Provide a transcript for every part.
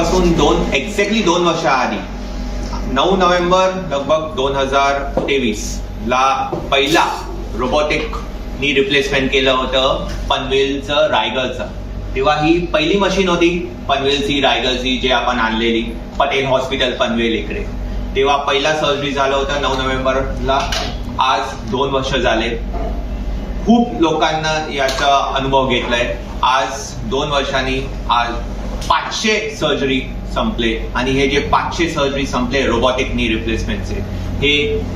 आजपासून दोन एक्झॅक्टली दोन वर्ष आधी नऊ नोव्हेंबर लगभग दोन हजार तेवीस ला पहिला रोबोटिक नी रिप्लेसमेंट केलं होतं पनवेलचं रायगडचं. तेव्हा ही पहिली मशीन होती पनवेलची रायगडची जे आपण आणलेली पटेल हॉस्पिटल पनवेल इकडे. तेव्हा पहिला सर्जरी झालं होतं नऊ नोव्हेंबरला. आज दोन वर्ष झाले. खूप लोकांना याचा अनुभव घेतलाय. आज दोन वर्षांनी आज पाचशे सर्जरी संपले. आणि हे जे पाचशे सर्जरी संपले रोबोटिक नी रिप्लेसमेंटचे हे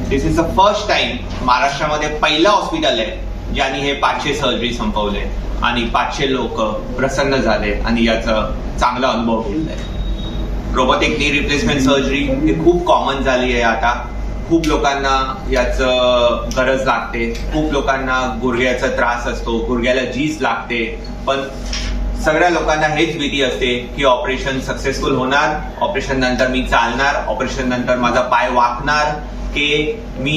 this is the first time महाराष्ट्रामध्ये पहिलं हॉस्पिटल आहे ज्यांनी हे पाचशे सर्जरी संपवले. आणि पाचशे लोक प्रसन्न झाले आणि याचा चांगला अनुभव घेतलाय. रोबोटिक नी रिप्लेसमेंट सर्जरी हे खूप कॉमन झाली आहे आता. खूप लोकांना याचं गरज लागते. खूप लोकांना गुडघ्याचा त्रास असतो गुडघ्याला झीज लागते. पण सगळ्या लोकांना हेच भीती असते की ऑपरेशन सक्सेसफुल होणार ऑपरेशन नंतर मी चालणार ऑपरेशन नंतर माझा पाय वाकणार की मी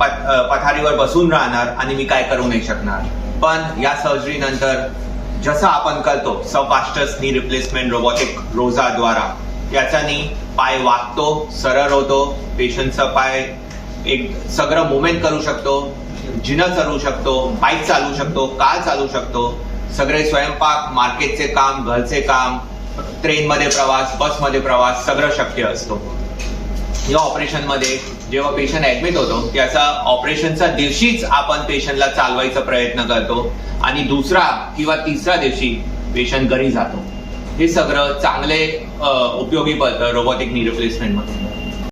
पथ- पथारीवर बसून राहणार आणि मी काय करू नाही शकणार. पण या सर्जरी नंतर जसं आपण करतो सबफास्टस नी रिप्लेसमेंट रोबोटिक रोजाद्वारा याच्यानी पाय वाकतो सरळ होतो पेशंटचा पाय एक सगळं मुवमेंट करू शकतो जिना चालू शकतो बाईक चालू शकतो कार चालू शकतो सगळे स्वयंपाक मार्केटचे काम घरचे काम ट्रेनमध्ये प्रवास बसमध्ये प्रवास सगळं शक्य असतो. या ऑपरेशनमध्ये जेव्हा पेशंट ऍडमिट होतो त्याचा ऑपरेशनच्या दिवशीच आपण पेशंटला चालवायचा प्रयत्न करतो आणि दुसरा किंवा तिसऱ्या दिवशी पेशंट घरी जातो. हे सगळं चांगले उपयोगी पडतं रोबोटिक नी रिप्लेसमेंटमध्ये